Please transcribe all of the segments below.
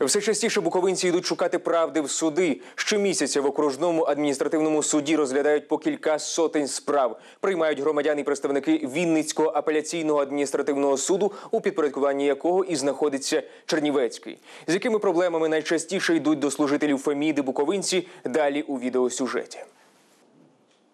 Все частіше буковинці йдуть шукати правди в суди. Щомісяця в окружному адміністративному суді розглядають по кілька сотень справ. Приймають громадян і представники Вінницького апеляційного адміністративного суду, у підпорядкуванні якого і знаходиться Чернівецький. З якими проблемами найчастіше йдуть до служителів Феміди буковинці? Далі у відеосюжеті.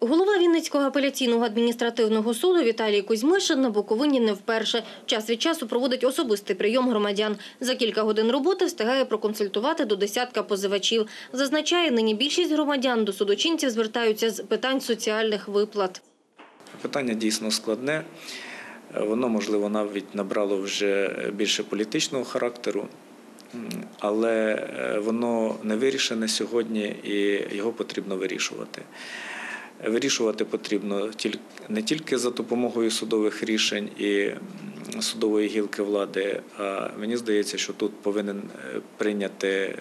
Голова Вінницького апеляційного адміністративного суду Віталій Кузьмишин на Буковині не вперше. Час від часу проводить особистий прийом громадян. За кілька годин роботи встигає проконсультувати до десятка позивачів. Зазначає, нині більшість громадян до судочинців звертаються з питань соціальних виплат. Питання дійсно складне. Воно, можливо, навіть набрало вже більше політичного характеру, але е, воно не вирішене сьогодні і його потрібно вирішувати. Вирішувати потрібно не тільки за допомогою судових рішень і судової гілки влади, а мені здається, що тут повинен е, прийняти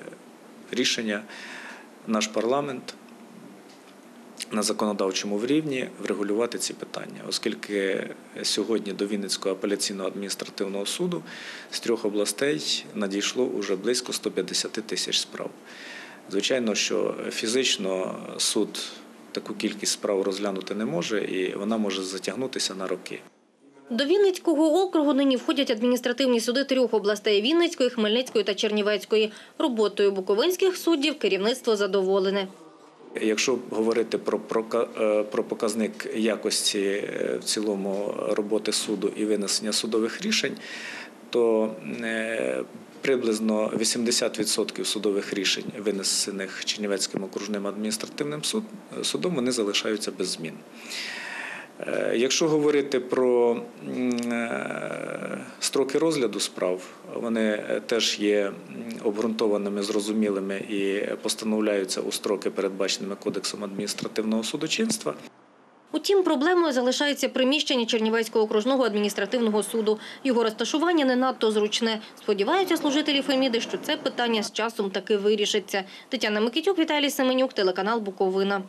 рішення наш парламент на законодавчому рівні врегулювати ці питання, оскільки сьогодні до Вінницького апеляційного адміністративного суду з трьох областей надійшло уже близько 150 тисяч справ. Звичайно, що фізично суд таку кількість справ розглянути не може, і вона може затягнутися на роки. До Вінницького округу нині входять адміністративні суди трьох областей – Вінницької, Хмельницької та Чернівецької. Роботою буковинських суддів керівництво задоволене. Якщо говорити про, е, про показник якості е, в цілому роботи суду і винесення судових рішень, то е, приблизно 80% судових рішень, винесених Чернівецьким окружним адміністративним судом, вони залишаються без змін. Е, Якщо говорити про е, строки розгляду справ, вони е, теж є обґрунтованими, зрозумілими і постановляються у строки, передбаченими Кодексом адміністративного судочинства. Утім, проблемою залишається приміщення Чернівецького окружного адміністративного суду. Його розташування не надто зручне. Сподіваються служителі Феміди, що це питання з часом таки вирішиться. Тетяна Микитюк, Віталій Семенюк, телеканал Буковина.